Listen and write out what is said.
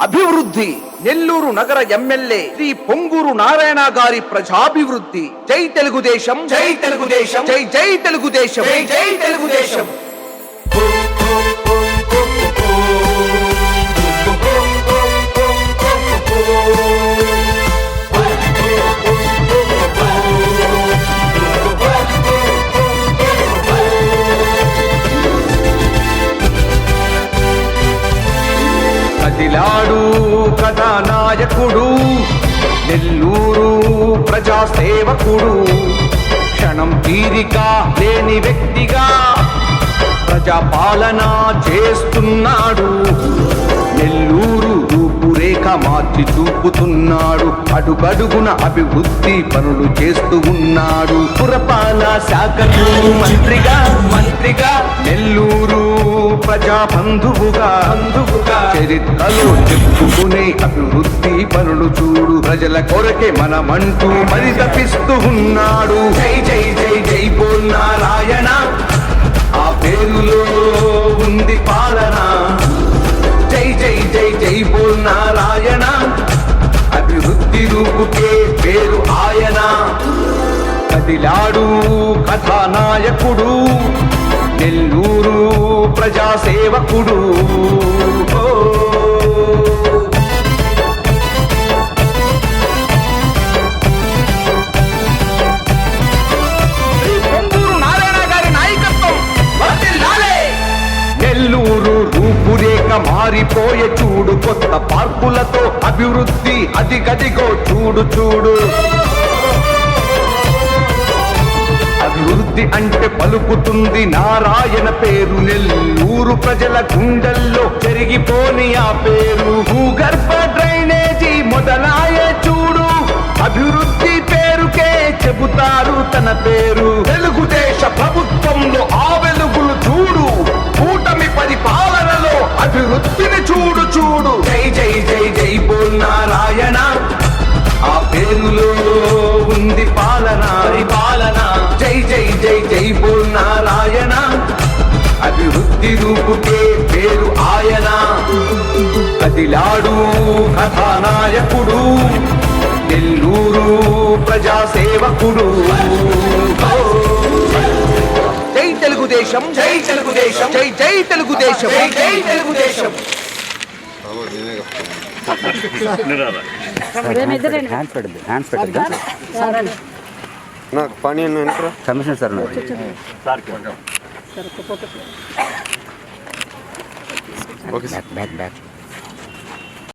అభివృద్ధి. నెల్లూరు నగర ఎమ్మెల్యే శ్రీ పొంగూరు నారాయణ గారి ప్రజాభివృద్ధి. జై తెలుగుదేశం. జై తెలుగుదేశం. జై జై తెలుగుదేశం. జై జై తెలుగుదేశం. కదిలాడు కథానాయకుడు నెల్లూరు ప్రజాసేవకుడు. క్షణం తీరిక లేని వ్యక్తిగా ప్రజాపాలన చేస్తున్నాడు. నెల్లూరు రూపురేఖ మార్చి చూపుతున్నాడు. అడుగడుగున అభివృద్ధి పనులు చేస్తూ ఉన్నాడు. పురపాల శాఖకు మంత్రిగా మంత్రిగా నెల్లూరు ప్రజా బంధువుగా బంధువుగా చరిత్రలో చెప్పుకునే అభివృద్ధి పనులు చూడు. ప్రజల కొరకే మనమంటూ మరి తప్పిస్తూ ఉన్నాడు. జై జై జై జై బోల్ నారాయణ. ఆ పేరులో ఉంది పాలన. జై జై జై జై బోల్ నారాయణ. అభివృద్ధి రూపుకే పేరు ఆయన. కదిలాడు కథానాయకుడు. నెల్లూరు రూపురేఖ మారిపోయే చూడు కొత్త పార్కులతో అభివృద్ధి అది గదిగో చూడు చూడు. అభివృద్ధి అంటే పలుకుతుంది. నారాయణ పేరు నెల్లూరు ప్రజల గుండెల్లో జరిగిపోని ఆ పేరు. భూగర్భ డ్రైనేజీ మొదలాయ చూడు. అభివృద్ధి పేరుకే చెబుతారు తన పేరు. తెలుగుదేశ ప్రభుత్వంలో ఆ వెలుగులు చూడు. కూటమి పరిపాలనలో అభివృద్ధిని చూడు చూడు. జై జై రూపుకే పేరు ఆయన. కదిలాడు కథానాయకుడు నెల్లూరు ప్రజాసేవకుడు. జై తెలుగుదేశం జై తెలుగుదేశం జై జై తెలుగుదేశం. జై జై తెలుగుదేశం. హ్యాండ్స్ పెట్టద్దు హ్యాండ్స్ పెట్టద్దు నాకు పని వెనకరా కమిషనర్ సార్ ఉన్నారు. okay sir back back back